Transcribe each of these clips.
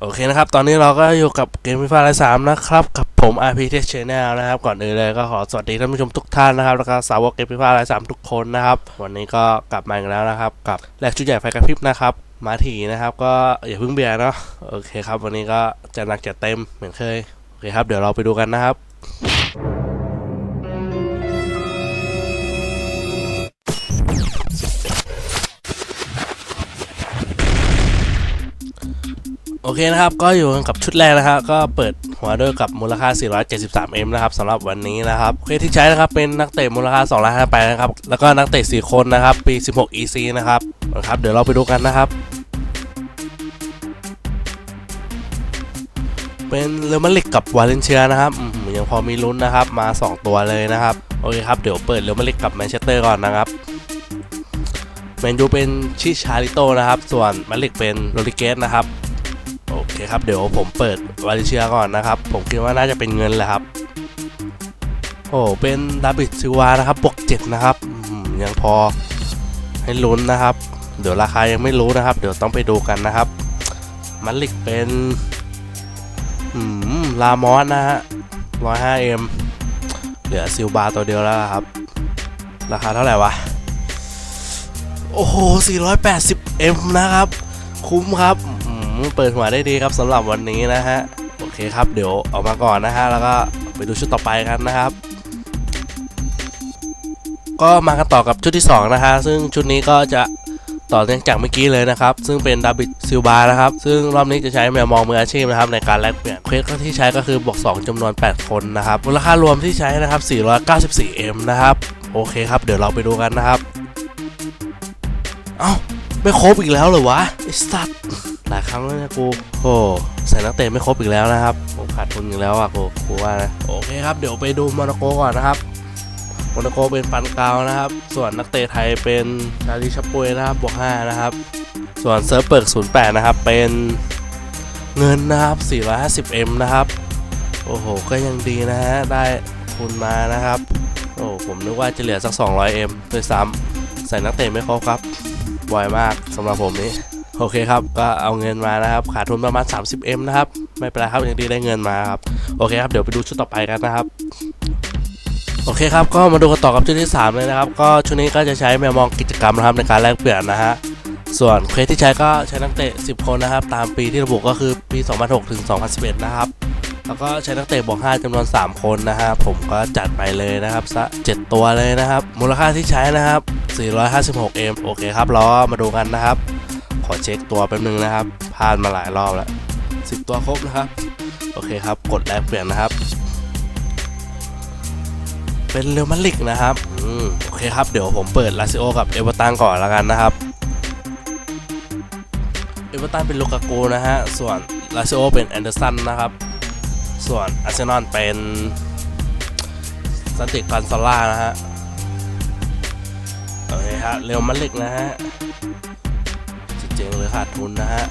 โอเคนะครับ ตอนนี้เราก็อยู่กับเกมฟิฟาไลสามนะครับ กับผม RP Tech Channel นะครับ ก่อนอื่นเลยก็ขอสวัสดีท่านผู้ชมทุกท่านนะครับ แล้วก็สาวกเกมฟิฟาไลสามทุกคนนะครับ วันนี้ก็กลับมาอีกแล้วนะครับ กับแลกชุดใหญ่ไฟกระพริบนะครับ มาถีนะครับ ก็อย่าเพิ่งเบียร์เนาะ โอเคครับ วันนี้ก็จะหนักจะเต็มเหมือนเคย โอเคครับ เดี๋ยวเราไปดูกันนะครับ โอเคนะครับ ก็อยู่กับชุดแรกนะครับ ก็เปิดหัวด้วยกับมูลค่า 473M นะครับสำหรับวันนี้นะครับโอเคที่ใช้นะครับเป็นนักเตะมูลค่า2ล้านไปนะครับ แล้วก็นักเตะ 4 คนนะครับ ปี 16 EC นะครับนะครับ เดี๋ยวเราไปดูกันนะครับ เป็นเรอัลมาดริดกับวาเลนเชียนะครับยังพอมีลุ้นนะครับ มา 2 ตัวเลยนะครับ โอเคครับ เดี๋ยวเปิดเรอัลมาดริดกับแมนเชสเตอร์ก่อนนะครับแมนยูเป็นชิชาริโตนะครับ ส่วนมาดริดเป็นโรดิเกสนะครับ เคครับเดี๋ยวผมเปิดวาลิเชียก่อนนะครับ ผมคิดว่าน่าจะเป็นเงินแหละครับ โอ้เป็นดาบิดซิวานะครับบวกเจ็ดนะครับยังพอให้ลุ้นนะครับ เดี๋ยวราคายังไม่รู้นะครับ เดี๋ยวต้องไปดูกันนะครับ มันลิกเป็นอืมลามอสนะฮะร้อยห้าเอ็มเหลือซิลบาตัวเดียวแล้วครับ ราคาเท่าไหร่วะ โอ้โห 480M นะครับ คุ้มครับ เปิดหัวได้ดีครับสำหรับวันนี้นะฮะโอเคครับเดี๋ยวออกมาก่อนนะฮะแล้วก็ไปดูชุดต่อไปกันนะครับ ก็มากันต่อกับชุดที่ 2 นะฮะซึ่งชุดนี้ก็จะต่อเนื่องจากเมื่อกี้เลยนะครับ ซึ่งเป็นดาบิดซิลบานะครับ ซึ่งรอบนี้จะใช้แมวมองมืออาชีพนะครับในการแลกเปลี่ยนเควสที่ใช้ก็คือบวก2จำนวน 8 คนนะครับมูลค่ารวมที่ใช้นะครับ 494M นะครับโอเคครับ เดี๋ยวเราไปดูกันนะครับ เอ้า ไม่ครบอีกแล้วเหรอวะไอ้สัตว์ หลายครั้งแล้วนะกูโอ้ใส่นักเตะไม่ครบอีกแล้วนะครับผมขาดทุนอีกแล้วอะกูกูว่านะโอเคครับเดี๋ยวไปดูโมนาโกก่อนนะครับโมนาโกเป็นฟันกาวนะครับ ส่วนนักเตะไทยเป็นดาริชปุยนะครับบวก5นะครับ ส่วนเซิร์ฟเปิร์ก08 นะครับ เป็นเงินนะครับ 450M นะครับ โอ้โห ก็ยังดีนะฮะ ได้ทุนมานะครับ โอ้ผมนึกว่าจะเหลือสัก 200M ด้วยซ้ำใส่นักเตะไม่ครบครับบ่อยมากสำหรับผมนี่ โอเคครับ ก็เอาเงินมานะครับ ขาดทุนประมาณ 30M นะครับ ไม่เป็นไรครับยังดีได้เงินมาครับ โอเคครับ เดี๋ยวไปดูชุดต่อไปกันนะครับโอเคครับ ก็มาดูกันต่อกับชุดที่ 3 เลยนะครับ ก็ชุดนี้ก็จะใช้แมวมองกิจกรรมนะครับในการแลกเปลี่ยนนะฮะ ส่วนเควสที่ใช้ก็ใช้นักเตะ 10 คนนะครับ ตามปีที่ระบุก็คือปี 2006 ถึง 2011 นะครับ แล้วก็ใช้นักเตะบวก5จำนวน 3 คนนะฮะ ผมก็จัดไปเลยนะครับซะ7ตัวเลยนะครับ มูลค่าที่ใช้นะครับ 456M โอเคครับรอมาดูกันนะครับ ขอเช็คตัวแป๊บนึงนะครับพลาดมาหลายรอบแล้ว10ตัวครบนะครับ โอเคครับ กดแลกเปลี่ยนนะครับ เป็นเรลมาดริดนะครับอืมโอเคครับ เดี๋ยวผมเปิดลาซิโอกับเอเวอร์ตันก่อนแล้วกันนะครับ เอเวอร์ตันเป็นลูกาโกนะฮะ ส่วนลาซิโอเป็นแอนเดอร์สันนะครับ ส่วนอาร์เซนอลเป็นซันติกอนซอล่านะฮะ โอเคฮะเรลมาดริดนะฮะ เจ๋งหรือขาดทุนนะฮะ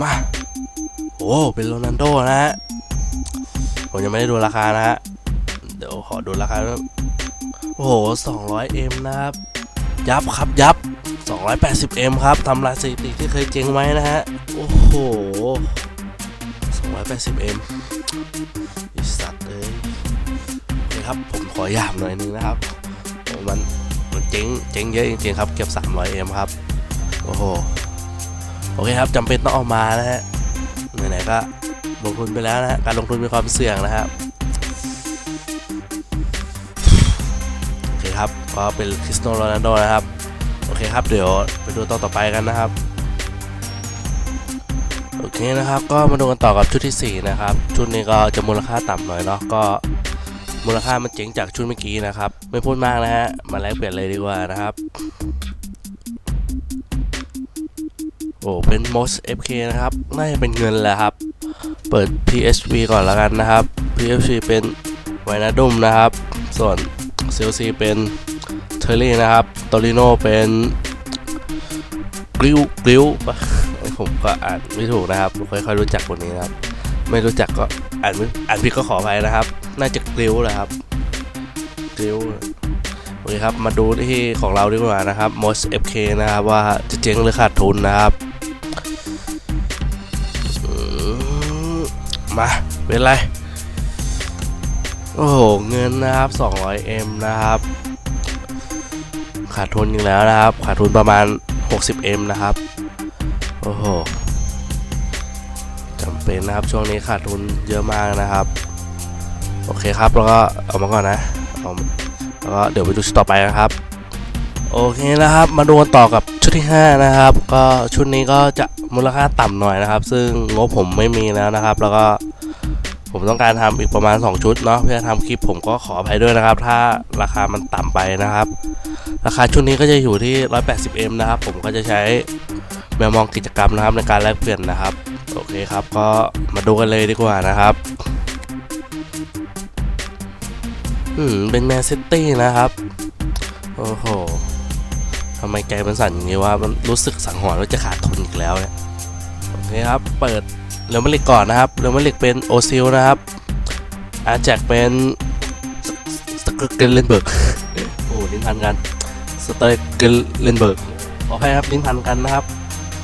มา โอ้เป็นโรนัลโดนะฮะ ผมยังไม่ได้ดูราคานะฮะ เดี๋ยวขอดูราคาด้วยโอ้โห 200M นะครับ ยับครับยับ 280M ครับทำลายสถิติที่เคยเจ๊งไว้นะฮะ โอ้โห 280M อิสัตว์เลยโอเคครับผมขอหยาบหน่อยนึงนะครับ มัน เจ๊งเจ๊งเยอะจริงๆครับเก็บ 300M ครับโอ้โหโอเคครับจำเป็นต้องเอามานะฮะไหนๆก็ลงทุนไปแล้วนะฮะการลงทุนมีความเสี่ยงนะครับโอเคครับก็เป็นคริสโตโรนัลโดนะครับโอเคครับเดี๋ยวไปดูต่อต่อไปกันนะครับโอเคนะครับก็มาดูกันต่อกับชุดที่ 4 นะครับ ชุดนี้ก็จะมูลค่าต่ำหน่อยเนาะก็ มูลค่ามันเจ๋งจากชุดเมื่อกี้นะครับ ไม่พูดมากนะฮะ มาแลกเปลี่ยนเลยดีกว่านะครับ โอ้เป็น most FK นะครับ น่าจะเป็นเงินแหละครับ เปิด PSV ก่อนแล้วกันนะครับ PSV เป็นไวนาดุมนะครับ ส่วน CLC เป็นเทอร์รี่นะครับโตริโนเป็นกริวกริวผมก็อ่านไม่ถูกนะครับไม่ค่อยรู้จักคนนี้นะครับ ไม่รู้จักก็อ่านอ่านผิดก็ขออภัยนะครับ น่าจะกริ้วแหละครับกริ้วโอเคครับ มาดูที่ของเราดีกว่านะครับ most fk นะครับว่าจะเจ๊งหรือขาดทุนนะครับมาเป็นไร โอ้โห เงินนะครับ 200m นะครับ ขาดทุนอยู่แล้วนะครับ ขาดทุนประมาณ 60m นะครับ โอ้โหจำเป็นนะครับ ช่วงนี้ขาดทุนเยอะมากนะครับ โอเคครับแล้วก็เอามาก่อนนะเอาแล้วก็เดี๋ยวไปดูชุดต่อไปนะครับ โอเคนะครับ มาดูกันต่อกับชุดที่ 5 นะครับ ก็ชุดนี้ก็จะมูลค่าต่ำหน่อยนะครับ ซึ่งงบผมไม่มีแล้วนะครับ แล้วก็ผมต้องการทำอีกประมาณ 2 ชุดเนาะเพื่อทำคลิปผมก็ขออภัยด้วยนะครับ ถ้าราคามันต่ำไปนะครับ ราคาชุดนี้ก็จะอยู่ที่ 180M นะครับ ผมก็จะใช้แมวมองกิจกรรมนะครับในการแลกเปลี่ยนนะครับ โอเคครับ ก็มาดูกันเลยดีกว่านะครับ อืม เป็นแมนซิตี้นะครับ โอ้โหทำไมใจมันสั่นอย่างนี้ว่ามันรู้สึกสังหรณ์ว่าจะขาดทุนอีกแล้วเนี่ยโอเคครับ เปิดเรือมาดริดก่อนนะครับเรือมาดริดเป็นโอซิลนะครับอาแจกเป็นสเตอร์เกลเลนเบิร์กโอ้ลิ้นพันกันสเตอร์เกลเลนเบิร์กขออภัยครับลิ้นพันกันนะครับ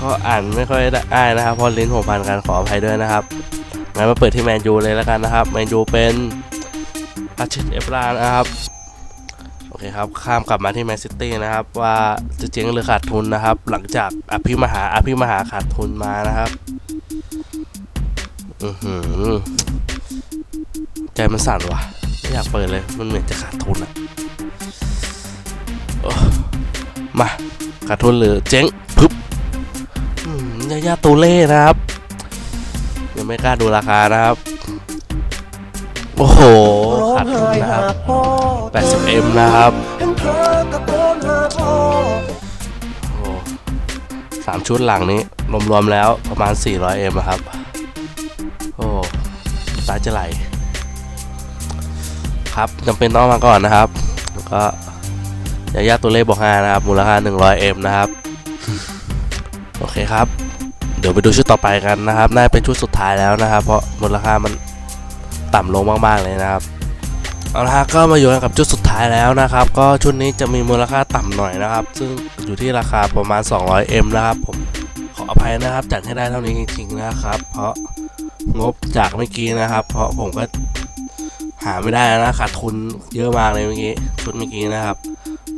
ก็อ่านไม่ค่อยได้อ่านนะครับเพราะลิ้นผมพันกันขออภัยด้วยนะครับงั้นมาเปิดที่แมนยูเลยแล้วกันนะครับแมนยูเป็น อาชิตเอฟรานนะครับ โอเคครับ ข้ามกลับมาที่แมนซิตี้นะครับ ว่าจะเจ๊งหรือขาดทุนนะครับ หลังจากอภิมหาอภิมหาขาดทุนมานะครับ อือหือ ใจมันสั่นว่ะ ไม่อยากเปิดเลย มันเหมือนจะขาดทุนอะมาขาดทุนหรือเจ๊งปึ๊บยายาตูเล่นะครับยังไม่กล้าดูราคานะครับ โอ้โห ขาดทุนนะครับ 80M นะครับโอ้สามชุดหลังนี้ รวมๆแล้วประมาณ 400M นะครับ โอ้ตาจะไหล ครับจำเป็นต้องมาก่อนนะครับ แล้วก็ยายาตัวเลขบอก5นะครับ มูลค่า 100M นะครับ โอเคครับเดี๋ยวไปดูชุดต่อไปกันนะครับ น่าจะเป็นชุดสุดท้ายแล้วนะครับ เพราะมูลค่ามันต่ำลงมากๆเลยนะครับ เอาละก็มาอยู่กันกับชุดสุดท้ายแล้วนะครับ ก็ชุดนี้จะมีมูลค่าต่ำหน่อยนะครับ ซึ่งอยู่ที่ราคาประมาณ 200M นะครับผมขออภัยนะครับจัดให้ได้เท่านี้จริงๆนะครับ เพราะงบจากเมื่อกี้นะครับ เพราะผมก็หาไม่ได้นะขาดทุนเยอะมากเลยเมื่อกี้ชุดเมื่อกี้นะครับ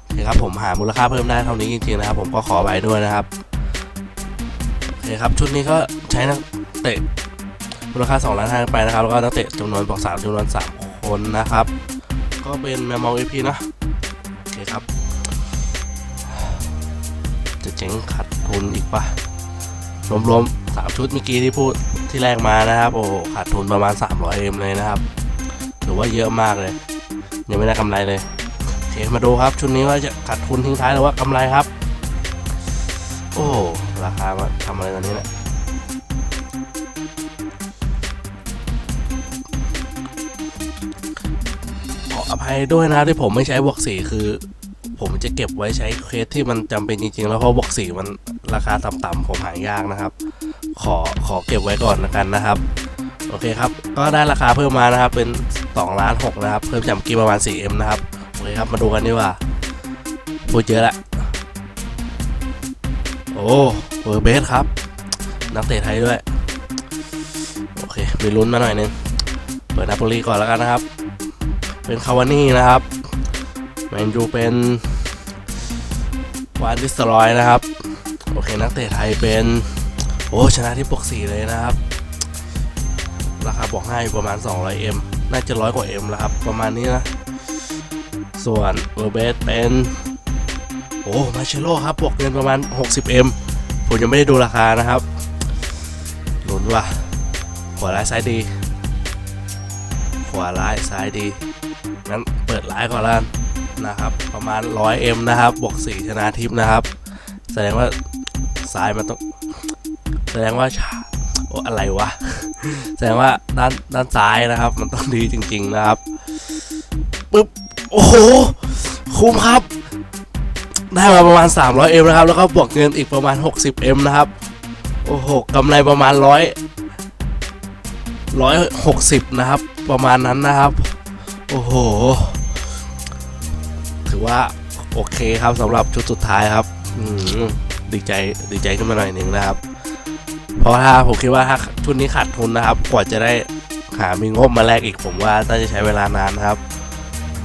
โอเคครับผมหามูลค่าเพิ่มได้เท่านี้จริงๆนะครับ ผมก็ขอไปด้วยนะครับโอเคครับชุดนี้ก็ใช้นักเตะมูลค่า2ล้านห้าไปนะครับแล้วก็นักเตะจำนวนบอก3จำนวน3 คนนะครับ ก็เป็นแมวมอง EP นะ โอเคครับ จะเจ๊งขาดทุนอีกปะรวมๆสามชุดเมื่อกี้ที่พูดที่แรกมานะครับ โอ้ขาดทุนประมาณ 300M เลยนะครับ ถือว่าเยอะมากเลย ยังไม่ได้กำไรเลยโอเคมาดูครับ ชุดนี้ว่าจะขาดทุนทิ้งท้ายหรือว่ากำไรครับ โอ้ ราคามาทำอะไรตอนนี้เนะี่ย ออภัยด้วยนะที่ผมไม่ใช้บวกสีคือ ผมจะเก็บไว้ใช้เคสที่มันจำเป็นจริงๆ แล้วเพราะบวกสีมันราคาต่ำๆผมหายากนะครับ ขอขอเก็บไว้ก่อนละกันนะครับโอเคครับ ก็ได้ราคาเพิ่มมานะครับ เป็น2ล้าน6นะครับ เพิ่มจากเมื่อกี้ประมาณ 4M นะครับ โอเคครับ มาดูกันดีกว่าพูดเยอะละ โอ้เวอร์เบสครับ นักเตะไทยด้วย โอเค มีลุ้นมาหน่อยนึง เปิดนาโปลีก่อนแล้วกันนะครับ เป็นคาวานี่นะครับแมนยูเป็นวานดิสตรอยนะครับ โอเค นักเตะไทยเป็น โอ้ชนะที่บวก4เลยนะครับ ราคาบวก5อยู่ประมาณ 200M น่าจะร้อยกว่า M แล้วครับ ประมาณนี้นะ ส่วนเออร์เบสเป็น โอ้มาเชโลครับบวกเงินประมาณ 60M ผมยังไม่ได้ดูราคานะครับลุ้นว่ะขวาร้ายซ้ายดี ขวาร้ายซ้ายดี งั้นเปิดไลน์ก่อนละนะครับ ประมาณ 100M นะครับ บวก 4 ชนะทิพย์นะครับ แสดงว่าซ้ายมันต้อง แสดงว่าโอ้อะไรวะ แสดงว่าด้านด้านซ้ายนะครับ มันต้องดีจริง ๆนะครับปึ๊บโอ้โหคุ้มครับ ได้มาประมาณ 300M นะครับ แล้วก็บวกเงินอีกประมาณ 60M นะครับ โอ้โหกำไรประมาณ 100 160 นะครับ ประมาณนั้นนะครับ อ้โห ถือว่าโอเคครับสำหรับชุดสุดท้ายครับ อืมดีใจดีใจขึ้นมาหน่อยหนึ่งนะครับ เพราะถ้าผมคิดว่าถ้าชุดนี้ขาดทุนนะครับ กว่าจะได้หามีงบมาแลกอีกผมว่าน่าจะใช้เวลานานครับ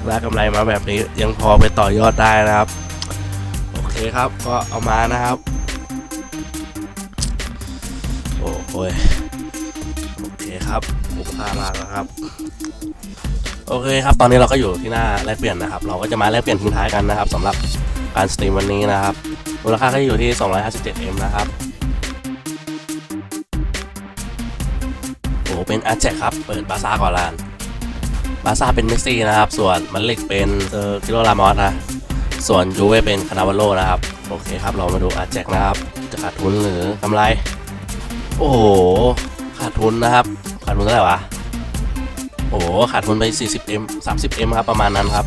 ได้กำไรมาแบบนี้ยังพอไปต่อยอดได้นะครับ โอเคครับก็เอามานะครับ โอ้โหโอเคครับคุ้มค่ามากนะครับ โอเคครับ ตอนนี้เราก็อยู่ที่หน้าแลกเปลี่ยนนะครับ เราก็จะมาแลกเปลี่ยนทิ้งท้ายกันนะครับสำหรับการสตรีมวันนี้นะครับ มูลค่าก็อยู่ที่ 257M นะครับ โอ้เป็นอาแจกครับ เปิดบาซ่าก่อนลานบาซ่าเป็นเมสซี่นะครับ ส่วนมันเล็กเป็นเซอร์กิโลลามอสนะ ส่วนยูเว่เป็นคานาวัลโลนะครับ โอเคครับ เรามาดูอาแจกนะครับ จะขาดทุนหรือกำไร โอ้โห ขาดทุนนะครับ ขาดทุนเท่าไหร่วะ โอ้โหขาดทุนไป 40M 30M ครับประมาณนั้นครับ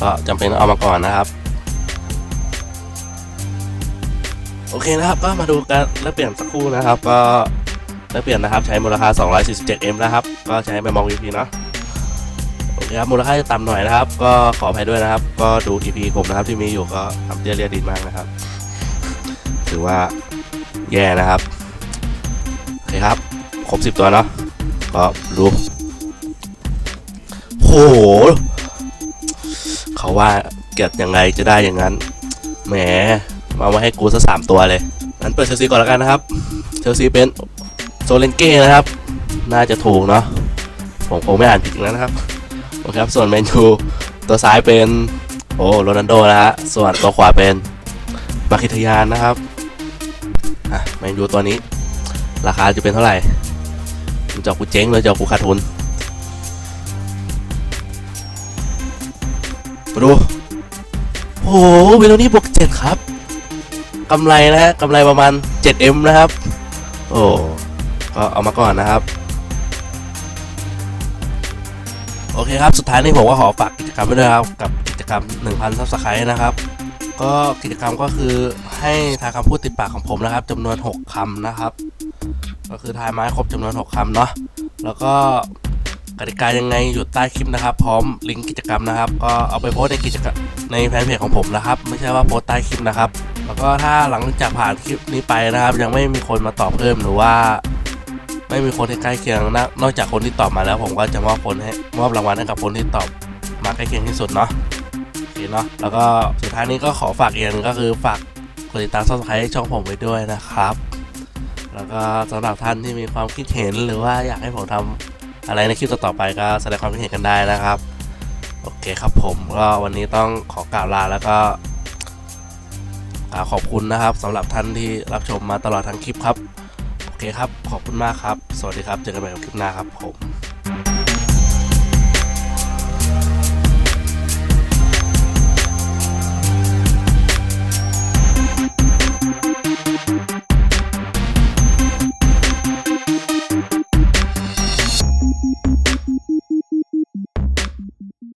ก็จำเป็นเอามาก่อนนะครับ โอเคนะครับก็มาดูการแลกเปลี่ยนสักครู่นะครับ ก็แลกเปลี่ยนนะครับ ใช้มูลค่า 247M นะครับ ก็ใช้ไปมอง EP เนาะโอเคครับมูลค่าจะต่ำหน่อยนะครับ ก็ขออภัยด้วยนะครับ ก็ดู EP ผมนะครับที่มีอยู่ก็ทำเตี้ยเรียดินมากนะครับ ถือว่าแย่นะครับโอเคครับครบ10 ตัวเนาะ ก็ดูโห เขาว่าเก็บยังไงจะได้อย่างนั้น แหม มามาให้กูสักสามตัวเลยงั้นเปิดเชลซีก่อนแล้วกันนะครับ เชลซีเป็นโซเลนเก้นะครับ น่าจะถูกเนาะ ผมคงไม่อ่านผิดแล้วนะครับ โอเคครับ ส่วนแมนูตัวซ้ายเป็น โอ้โรนัลโดนะฮะ ส่วนตัวขวาเป็นมาคิทยานนะครับ อะแมนูตัวนี้ ราคาจะเป็นเท่าไหร่ มึงจะเอากูเจ๊งหรือจะเอากูขาดทุนมาดูโอ้โหเวโรนี่บวกเจ็ดครับกำไรนะฮะกำไรประมาณ 7M นะครับ โอ้ก็เอามาก่อนนะครับ โอเคครับ สุดท้ายนี้ผมก็ขอฝากกิจกรรมไว้ด้วยครับ กับกิจกรรม 1,000ซับสไครต์นะครับ ก็กิจกรรมก็คือให้ทายคำพูดติดปากของผมนะครับจำนวน 6คำนะครับ ก็คือทายไม้ครบจำนวน 6คำเนาะแล้วก็กติกายังไงอยู่ใต้คลิปนะครับ พร้อมลิงก์กิจกรรมนะครับ ก็เอาไปโพสในกิจกรรมในแฟนเพจของผมนะครับ ไม่ใช่ว่าโพสใต้คลิปนะครับ แล้วก็ถ้าหลังจากผ่านคลิปนี้ไปนะครับ ยังไม่มีคนมาตอบเพิ่มหรือว่า ไม่มีคนที่ใกล้เคียงนะนอกจากคนที่ตอบมาแล้ว ผมก็จะมอบคนให้มอบรางวัลให้กับคนที่ตอบมาใกล้เคียงที่สุดเนาะโอเคเนาะแล้วก็สุดท้ายนี้ก็ขอฝากอีกอย่างหนึงก็คือฝากกดติดตามซับสไครต์ช่องผมไว้ด้วยนะครับ แล้วก็สำหรับท่านที่มีความคิดเห็นหรือว่าอยากให้ผมทำอะไรในคลิปต่อๆไปก็แสดงความคิดเห็นกันได้นะครับ โอเคครับผมก็วันนี้ต้องขอกล่าวลาแล้วก็กล่าวขอบคุณนะครับสำหรับท่านที่รับชมมาตลอดทั้งคลิปครับ โอเคครับ ขอบคุณมากครับ สวัสดีครับ เจอกันใหม่คลิปหน้าครับผม